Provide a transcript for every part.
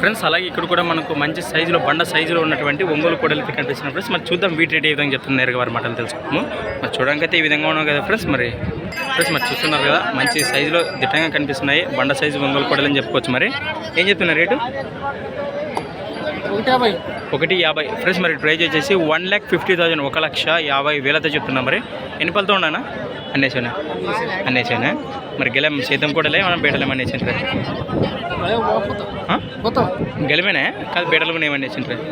Friends అలాగే ఇక్కడ కూడా మనకు మంచి సైజులో బండ సైజులో ఉన్నటువంటి ఒంగోలు కోడలు అయితే కనిపిస్తున్నాయి ఫ్రెండ్స్. మరి చూద్దాం వీటి రేట్ ఏ విధంగా చెప్తున్నారు వారి మాటలు తెలుసుకుందాము. మరి చూడడానికి అయితే ఈ విధంగా ఉన్నాం కదా ఫ్రెండ్స్ మరి ఫ్రెండ్స్ మరి చూస్తున్నారు కదా మంచి సైజులో దిట్టంగా కనిపిస్తున్నాయి. బండ సైజు ఒంగోలు కోడలు అని చెప్పుకోవచ్చు మరి. ఏం చెప్తున్నారు రేటు? ఒకటి యాభై. ఫ్రెండ్స్ మరి ప్రైజ్ వచ్చేసి వన్ ల్యాక్ ఫిఫ్టీ థౌసండ్ ఒక లక్ష యాభై వేలతో చెప్తున్నాం మరి. ఎన్ని పళ్ళతో ఉన్నానా? అన్నేసానా అన్నేసానా మరి గెలం సీతం కూడా లే మనం బేటలేం అనేసింటారు పోతాం గెలమేనా? కాదు బేటలు కూడా ఏమని వేసింటారు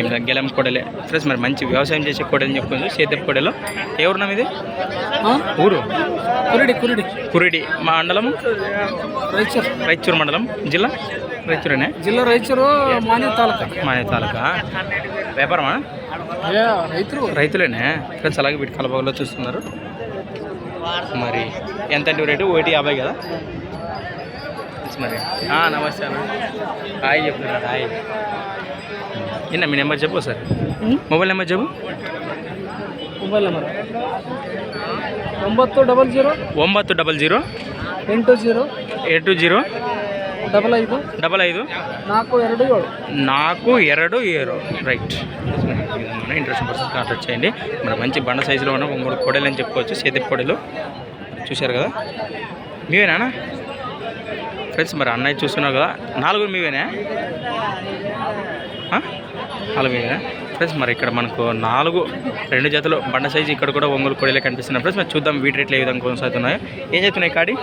ఏం గెలం కొడలే. ఫ్రెండ్స్ మరి మంచి వ్యవసాయం చేసే కొడని చెప్పుకుంది. సేద్యపు కొడలో. ఏ ఊరున్నాం ఇది ఊరు? కురిడి కురిడి. కురిడి. మా మండలం రైచూర్. రైచూరు మండలం. జిల్లా? రైచూరేనే? జిల్లా రైచూరు మాన్య తాలూకా. మానే తాలూకా. వ్యాపారమా? రైతులు. రైతులేనే? ఫ్రెండ్స్ అలాగే వీటి కలబాగులో చూస్తున్నారు. మరి ఎంత అంటే రేటు ఒకటి యాభై కదా Yes, మరి ఆ, నమస్తే అన్న హాయ్ చెప్తున్నారు హాయ్ నిన్న మీ నెంబర్ చెప్పు సార్ మొబైల్ నెంబర్ చెప్పు ಮೊಬೈಲ್ ನಂಬರ್ ಒಂಬತ್ತು ಡಬಲ್ ಜೀರೋ ಒಂಬತ್ತು ಡಬಲ್ ಜೀರೋ ಎಂಟು ಜೀರೋ ಎಂಟು ಜೀರೋ ಡಬಲ್ ಐದು ಡಬಲ್ ಐದು ನಾಲ್ಕು ಎರಡು ಏಳು నాకు ఎరడు ఏరు రైట్ ఇంట్రెస్ట్ పర్సన్ కాంటాక్ట్ చేయండి మరి మంచి బండ సైజులో ఉన్న ఒంగోలు కొడలు అని చెప్పుకోవచ్చు సేదపు కొడలు చూశారు కదా మీవేనా ఫ్రెండ్స్ మరి అన్నయ్య చూస్తున్నారు కదా నాలుగు మీవేనా ఆ? నాలుగు మీవేనా ఫ్రెండ్స్ మరి ఇక్కడ మనకు నాలుగు రెండు జతలు బండ సైజు ఇక్కడ కూడా ఒంగోలు కొడలే కనిపిస్తున్నాయి ఫ్రెండ్స్ మరి చూద్దాం వీటి రేట్లు ఏ విధంగా కొనసాగుతున్నాయో ఏం చెప్తున్నాయి కాడి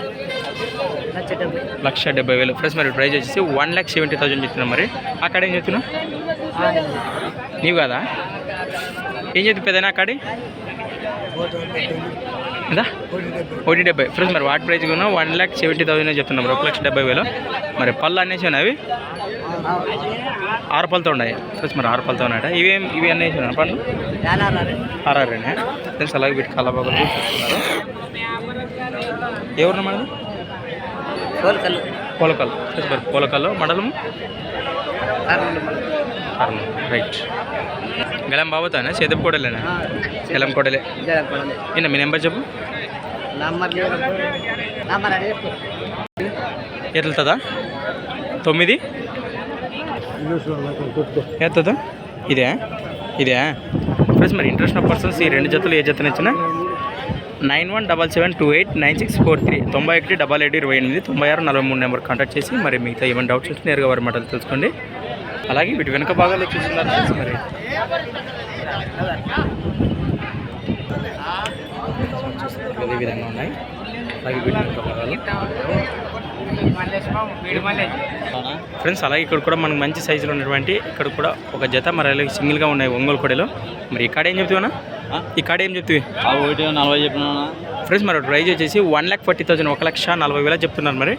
లక్ష డెబ్బై వేలు. ఫ్రెండ్స్ మరి ప్రైజ్ వచ్చేసి వన్ ల్యాక్ సెవెంటీ థౌసండ్ చెప్తున్నాం మరి. అక్కడ ఏం చెప్తున్నావు? నీవు కదా? ఏం చెప్తుంది పెద్దనా అక్కడి? ఒకటి డెబ్బై. ఫ్రెండ్స్ మరి వాటి ప్రైజ్ కూడా వన్ ల్యాక్ సెవెంటీ థౌసండ్ చెప్తున్నాం ఒక లక్ష డెబ్బై వేలు. మరి పళ్ళు అనేసి ఉన్నాయి అవి? ఆరు పళ్ళతో ఉన్నాయి. ఫ్రెండ్స్ మరి ఆరు పళ్ళతో ఉన్నాయట. ఇవేం ఇవి అనేసి ఉన్నాయి పళ్ళు? ఆర్ఆర్ఏనే ఫ్రెండ్స్ అలాగే వీటి కళ్ళబాబులు చూస్తున్నారు ఎవరు మనది? పోలకల్ ఫ్రెండ్స్ మరి పోలకల్లో మండలం? రైట్. గెలం బాబుతానే? సేదపు కోడలేనా గెలం కోడలే నిన్న మీ నెంబర్ చెప్పు. ఎట్లుతుందా తొమ్మిది? ఎత్తుందా ఇదే ఇదే. ఫ్రెండ్స్ మరి ఇంట్రెస్ట్ ఆఫ్ పర్సన్స్ ఈ రెండు జతలు ఏ జతను ఇచ్చినా nine one double seven two eight nine six four three తొంభై ఒకటి డబల్ ఎయిట్ ఇరవై ఎనిమిది తొంభై ఆరు నలభై మూడు నెంబర్ కాంటాక్ట్ చేసి మరి మిగతా ఏమైనా డౌట్స్ ఉంటే నేరుగా వారి మాటలు తెలుసుకోండి. అలాగే వీటి వెనుక భాగాల్లో చూస్తున్నారు మరి. అదే విధంగా ఉన్నాయి. ఫ్రెండ్స్ అలాగే ఇక్కడ కూడా మనకు మంచి సైజులో ఉన్నటువంటి ఇక్కడ కూడా ఒక జత మరి అలాగే సింగిల్గా ఉన్నాయి ఒంగోలు కొడలో. మరి ఈ కాడ ఏం చెప్తావా ఈ కాడ ఏం చెప్తావి? ఒకటి నలభై చెప్పినా ఫ్రెండ్స్ మరి ప్రైజ్ వచ్చేసి వన్ ల్యాక్ ఫార్టీ థౌసండ్ ఒక లక్ష నలభై వేల చెప్తున్నారు మరి.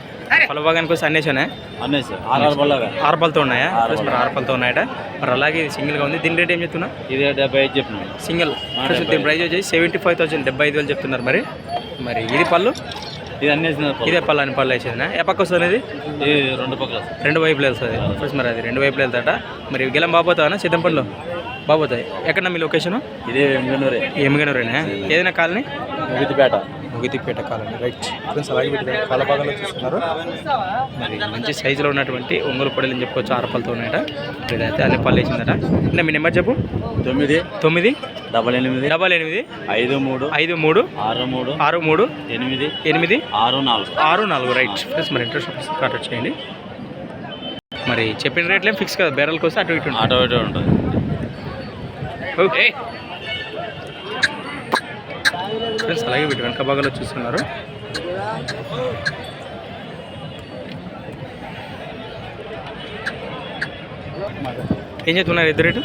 పొల భాగానికి వస్తే అన్నేసానే ఆరు పళ్ళతో ఉన్నాయా? ఫ్రెండ్స్ మరి ఆరు పళ్ళతో ఉన్నాయట. మరి అలాగే ఇది సింగిల్గా ఉంది. దీని రేట్ ఏం చెప్తున్నా ఇది డెబ్బై ఐదు చెప్పినాను సింగిల్. ఫ్రెండ్స్ దీని ప్రైజ్ వచ్చేసి సెవెంటీ ఫైవ్ థౌసండ్ డెబ్బై ఐదు వేలు చెప్తున్నారు మరి. మరి ఇది పళ్ళు? ఇది అన్నీ ఇదే పళ్ళు అని పళ్ళు వేసేదినా? ఏ పక్క వస్తుంది ఇది? రెండు పక్కల రెండు వైపులు వెళ్తుంది ఫ్రెండ్స్ మరి అది రెండు వైపులు వెళ్తాట మరి గెలం బాబోతావా? సిద్ధంపల్లిలో బాబోతాయి. ఎక్కడ మీ లొకేషను ఇదే ఎంగనూరే ఎమ్మిగనూరేనా? ఏదైనా colony? Mugithipeta. Mugithipeta colony. Right friends అలాగే వీటి కాల భాగంలో చూస్తున్నారు. మరి మంచి సైజులో ఉన్నటువంటి ఒంగోలు పొడలు అని చెప్పుకోవచ్చు ఆరపలతో ఉన్నాయట. ఇదైతే అన్ని పళ్ళు వేసిందట. అంటే మీ నెంబర్ చెప్పు? తొమ్మిది. తొమ్మిది. డబల్ ఎనిమిది. డబల్ ఎనిమిది. ఐదు మూడు. ఐదు మూడు. ఆరు మూడు. ఆరు మూడు. ఎనిమిది. ఎనిమిది. ఆరు నాలుగు. ఆరు నాలుగు. రైట్ ఫ్రెండ్స్ మరి ఇంట్రెస్ట్ కాంటాక్ట్ చేయండి మరి చెప్పిన రేట్లు ఫిక్స్ కదా. బేరల్కి వస్తే అటు ఇటు. ఆటో ఇటో ఉంటుంది. ఓకే ఫ్రెండ్స్ అలాగే వీటి వెనక భాగంలో చూస్తున్నారు. ఏం చెప్తున్నారు ఇద్దరు రేటు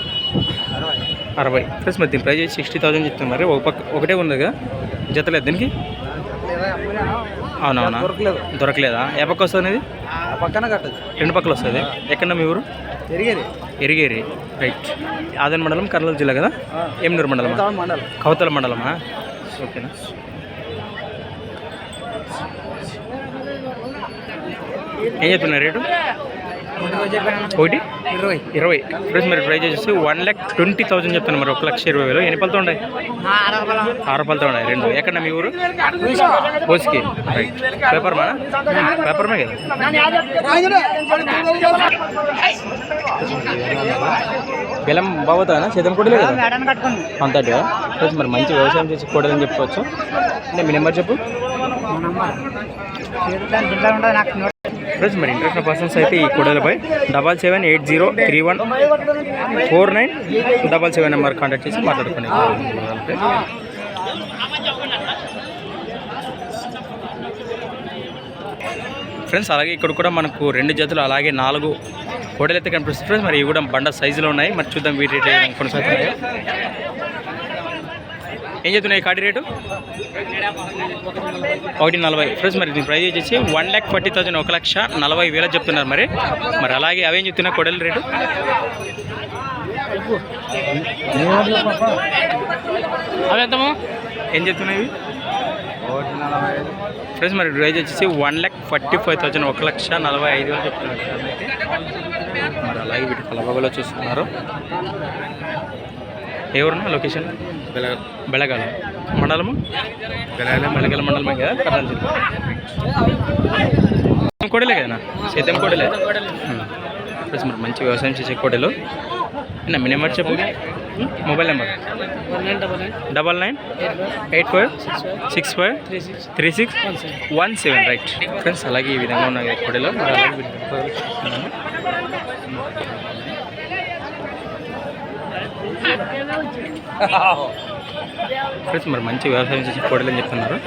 అరవై. ఫ్రెండ్స్ మరి దీని ప్రైస్ సిక్స్టీ థౌసండ్ చెప్తున్నారు. ఒక పక్క ఒకటే ఉంది కదా జతలేదు దీనికి? అవునవునా దొరకలేదు దొరకలేదా? ఏ పక్క వస్తుంది ఇది ఆ పక్కన కట్టదు రెండు పక్కలు వస్తుంది ఎక్కడ మీ ఊరు? ఎరిగేరి. రైట్. ఆదన్ మండలం కర్నూలు జిల్లా కదా? ఏమనూరు మండలం మండలం. కవతల మండలమా? ఓకేనా? ఏం చెప్తున్నారు రేటు? ఒకటి? ఇరవై. ఇరవై. ఫ్రెండ్స్ మరి ప్రైజ్ వచ్చేసి వన్ ల్యాక్ ట్వంటీ థౌసండ్ చెప్తాను మరి ఒక లక్ష ఇరవై వేలు. ఎన్ని పళ్ళతో ఉన్నాయి? ఆరు పళ్ళతో. ఉన్నాయి రెండు. ఎక్కడ మీ ఊరు? కోసికి రైట్. పేపర్ మా పేపర్ మే కదా బెల్లం బాగుతుందా చేతం కూడా లేదు అంతటిగా ఫ్రెండ్స్ మరి మంచి వ్యవసాయం చేసి కూడదని చెప్పుకోవచ్చు. అంటే మీ నెంబర్ చెప్పు. ఫ్రెండ్స్ మరి ఇంట్రెస్ట్ పర్సన్స్ అయితే ఈ కూడలపై double seven eight zero three one four nine double seven number contact చేసి మాట్లాడుకునే ఫ్రెండ్స్ అలాగే ఇక్కడ కూడా మనకు రెండు జతలు అలాగే నాలుగు కోడలు అయితే కనిపిస్తుంది ఫ్రెండ్స్ మరి ఇవి కూడా బండ సైజులో ఉన్నాయి. మరి చూద్దాం వీటి రేట్ కొనసాగుతున్నాయో? ఏం చెప్తున్నాయి కాటి రేటు? ఒకటి నలభై. ఫ్రెండ్స్ మరి దీని ప్రైస్ వచ్చేసి వన్ ల్యాక్ ఫార్టీ థౌసండ్ ఒక లక్ష నలభై వేలు చెప్తున్నారు మరి. మరి అలాగే అవేం చెప్తున్నా కొడల రేటు? అవి ఎంతము ఏం చెప్తున్నాయి ఫ్రెండ్స్ మరి ప్రైజ్ వచ్చేసి one lakh forty five thousand ఒక లక్ష నలభై ఐదు వేలు చెప్తున్నారు. మరి అలాగే వీటి కలబగలో చూస్తున్నారు ఎవరున్నా లొకేషన్? బెళగ బెళగాల మండలము బెళగాల మండలమే కదా? కర్నూలు జిల్లా. కోడలే కదా సేద్యం కోడలే? ప్లస్ మరి మంచి వ్యవసాయం చేసే కోడలు. నా మీ నెంబర్ చెప్పు. Mobile number? Double nine eight five six five three six one seven. Right. Friends అలాగే ఈ విధంగా ఉన్నాయి కోడలు మరి అలాగే వీటి కలబగలు చూస్తున్నాము. ఫ్రెండ్స్ మరి మంచి వ్యవసాయం చేసి కోడలని చెప్తున్నారు.